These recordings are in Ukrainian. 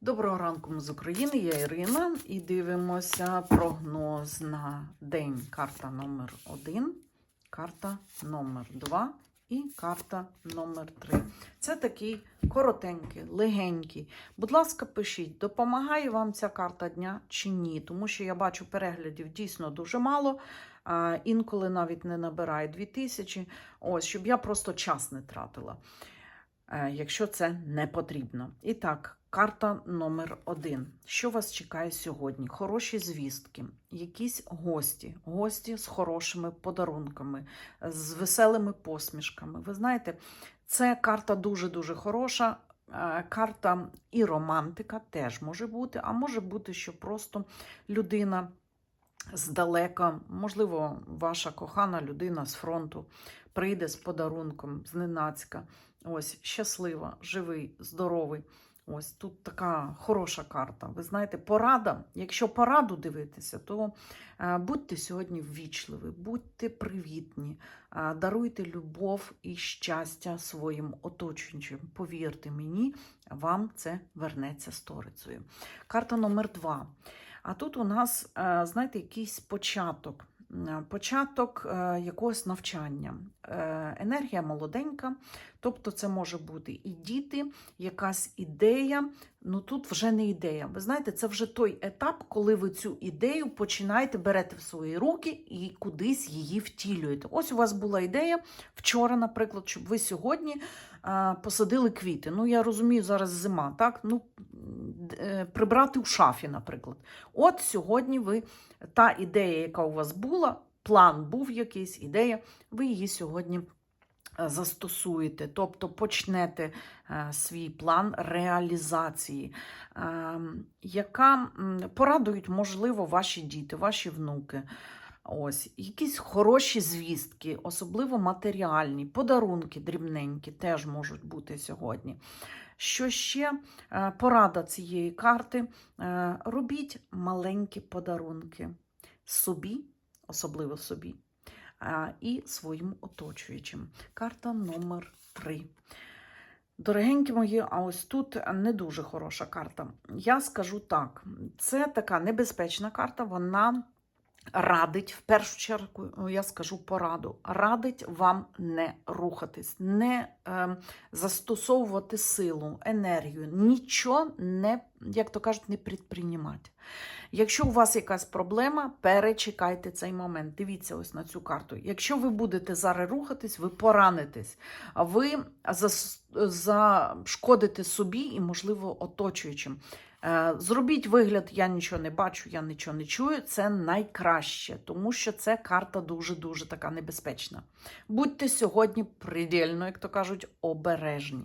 Доброго ранку з України, я Ірина, і дивимося прогноз на день. Карта номер 1, карта номер 2 і карта номер 3. Це такий коротенький, легенький. Будь ласка, пишіть, допомагає вам ця карта дня чи ні, тому що я бачу переглядів дійсно дуже мало. Інколи навіть не набирає 2000, ось, щоб я просто час не тратила е, якщо це не потрібно. І так, карта номер один. Що вас чекає сьогодні? Хороші звістки, якісь гості, гості з хорошими подарунками, з веселими посмішками. Ви знаєте, це карта дуже-дуже хороша. Е, Карта і романтика теж може бути, а може бути, що просто людина здалека, можливо, ваша кохана людина з фронту прийде з подарунком зненацька. Ось щаслива, живий, здоровий. Ось тут така хороша карта. Ви знаєте, порада. Якщо пораду дивитися, то е, будьте сьогодні ввічливі, будьте привітні, е, даруйте любов і щастя своїм оточуючим. Повірте мені, вам це вернеться сторицею. Карта номер два. А тут у нас, е, знаєте, якийсь початок. Початок е, якогось навчання. Е, Енергія молоденька, тобто це може бути і діти, якась ідея. Ну тут вже не ідея. Ви знаєте, це вже той етап, коли ви цю ідею починаєте, берете в свої руки і кудись її втілюєте. Ось у вас була ідея вчора, наприклад, щоб ви сьогодні е, посадили квіти. Ну, я розумію, зараз зима, так? Ну, прибрати в шафі, наприклад. От сьогодні ви та ідея, яка у вас була, план був якийсь, ідея, ви її сьогодні е, застосуєте, тобто почнете е, свій план реалізації, е, яка порадують, можливо, ваші діти, ваші внуки. Ось, якісь хороші звістки, особливо матеріальні, подарунки дрібненькі теж можуть бути сьогодні. Що ще Е, порада цієї карти? Е, Робіть маленькі подарунки собі, особливо собі, і своїм оточуючим. Карта номер 3. Дорогенькі мої, а ось тут не дуже хороша карта. Я скажу так: це така небезпечна карта, вона радить, в першу чергу, я скажу пораду, радить вам не рухатись, не е, застосовувати силу, енергію, нічого не, як то кажуть, не предприймати. Якщо у вас якась проблема, перечекайте цей момент. Дивіться ось на цю карту. Якщо ви будете зараз рухатись, ви поранитесь, а ви зашкодите собі і, можливо, оточуючим. Е, Зробіть вигляд, я нічого не бачу, я нічого не чую. Це найкраще, тому що це карта дуже-дуже така небезпечна. Будьте сьогодні предельно, як то кажуть, обережні.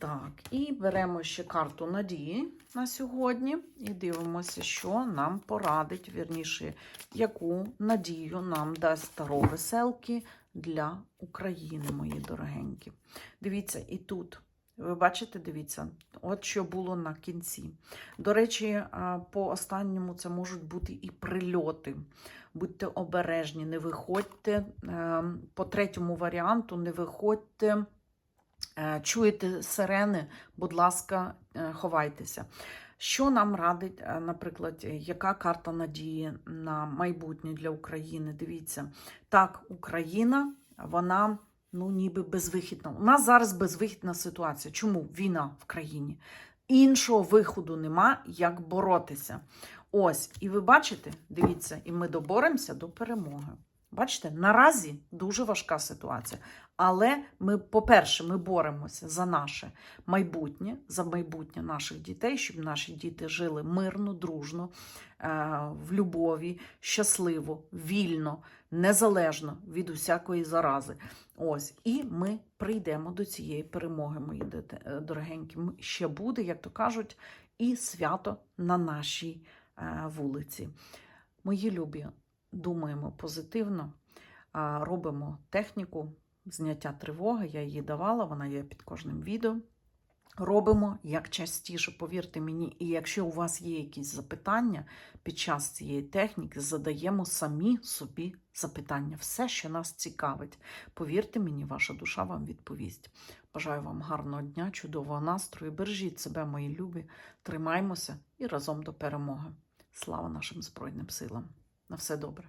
Так, і беремо ще карту надії на сьогодні і дивимося, що нам порадить, вірніше, яку надію нам дасть Таро веселки для України, мої дорогенькі. Дивіться, і тут. Ви бачите, дивіться, от що було на кінці. До речі, по останньому це можуть бути і прильоти. Будьте обережні, не виходьте. е, По третьому варіанту не виходьте. Е, Чуєте сирени, будь ласка, е, ховайтеся. Що нам радить, е, наприклад, яка карта надії на майбутнє для України? Дивіться, так, Україна, вона ну, ніби безвихідна. У нас зараз безвихідна ситуація. Чому? Війна в країні. Іншого виходу нема, як боротися. Ось, і ви бачите, дивіться, і ми доборемося до перемоги. Бачите, наразі дуже важка ситуація. Але ми, по-перше, ми боремося за наше майбутнє, за майбутнє наших дітей, щоб наші діти жили мирно, дружно, е, в любові, щасливо, вільно, незалежно від усякої зарази. Ось, і ми прийдемо до цієї перемоги, мої е, дорогенькі. Ще буде, як то кажуть, і свято на нашій е, вулиці. Мої любі, думаємо позитивно, робимо техніку зняття тривоги. Я її давала, вона є під кожним відео. Робимо як частіше, повірте мені, і якщо у вас є якісь запитання під час цієї техніки, задаємо самі собі запитання. Все, що нас цікавить. Повірте мені, ваша душа вам відповість. Бажаю вам гарного дня, чудового настрою. Бережіть себе, мої любі, тримаймося і разом до перемоги. Слава нашим Збройним силам! На все добре!